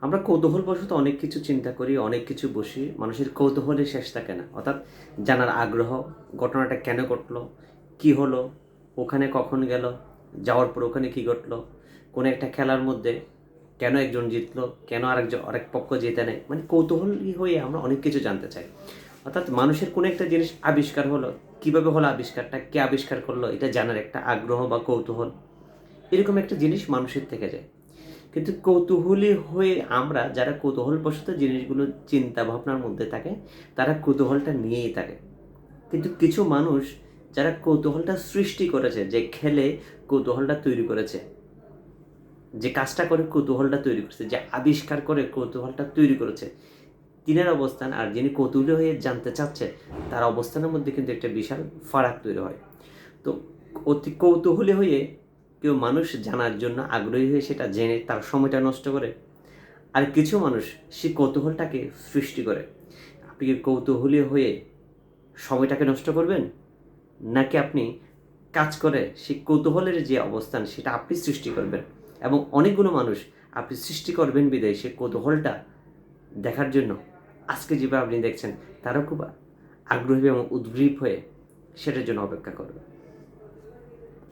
আমরা কৌতূহলবশত অনেক কিছু চিন্তা করি, অনেক কিছু বসি, মানুষের কৌতূহলের শেষ থাকে না। অর্থাৎ জানার আগ্রহ, ঘটনাটা কেন ঘটলো, কি হলো, ওখানে কখন গেল, যাওয়ার পর ওখানে কি ঘটলো, কোনো একটা খেলার মধ্যে কেন একজন জিতলো, কেন আরেকজন, আরেক পক্ষ জিতে নেয় মানে কৌতূহলী হয়ে আমরা অনেক কিছু জানতে চাই। অর্থাৎ মানুষের কোনো একটা জিনিস আবিষ্কার হলো, কীভাবে হলো আবিষ্কারটা, কে আবিষ্কার করল, এটা জানার একটা আগ্রহ বা কৌতূহল। এরকম একটা জিনিস মানুষের থেকে যায়। কিন্তু কৌতূহলী হয়ে আমরা যারা কৌতূহলবশত জিনিসগুলো চিন্তা ভাবনার মধ্যে থাকে, তারা কৌতূহলটা নিয়েই থাকে। কিন্তু কিছু মানুষ যারা কৌতূহলটা সৃষ্টি করেছে, যে খেলে কৌতূহলটা তৈরি করেছে, যে কাজটা করে কৌতূহলটা তৈরি করেছে, যে আবিষ্কার করে কৌতূহলটা তৈরি করেছে, তিনের অবস্থান আর যিনি কৌতূহলী হয়ে জানতে চাচ্ছে, তার অবস্থানের মধ্যে কিন্তু একটা বিশাল ফারাক তৈরি হয়। তো অতি কৌতূহলী হয়ে কেউ মানুষ জানার জন্য আগ্রহী হয়ে সেটা জেনে তার সময়টা নষ্ট করে। আর কিছু মানুষ সে কৌতূহলটাকে সৃষ্টি করে। আপনি কি কৌতূহলী হয়ে সময়টাকে নষ্ট করবেন? নাকি আপনি কাজ করে সেই কৌতূহলের যে অবস্থান সেটা আপনি সৃষ্টি করবেন? এবং অনেকগুলো মানুষ আপনি সৃষ্টি করবেন বিদায় সে কৌতূহলটা দেখার জন্য। আজকে যেভাবে আপনি দেখছেন, তারাও খুব আগ্রহী এবং উদ্গ্রীব হয়ে সেটার জন্য অপেক্ষা করবে।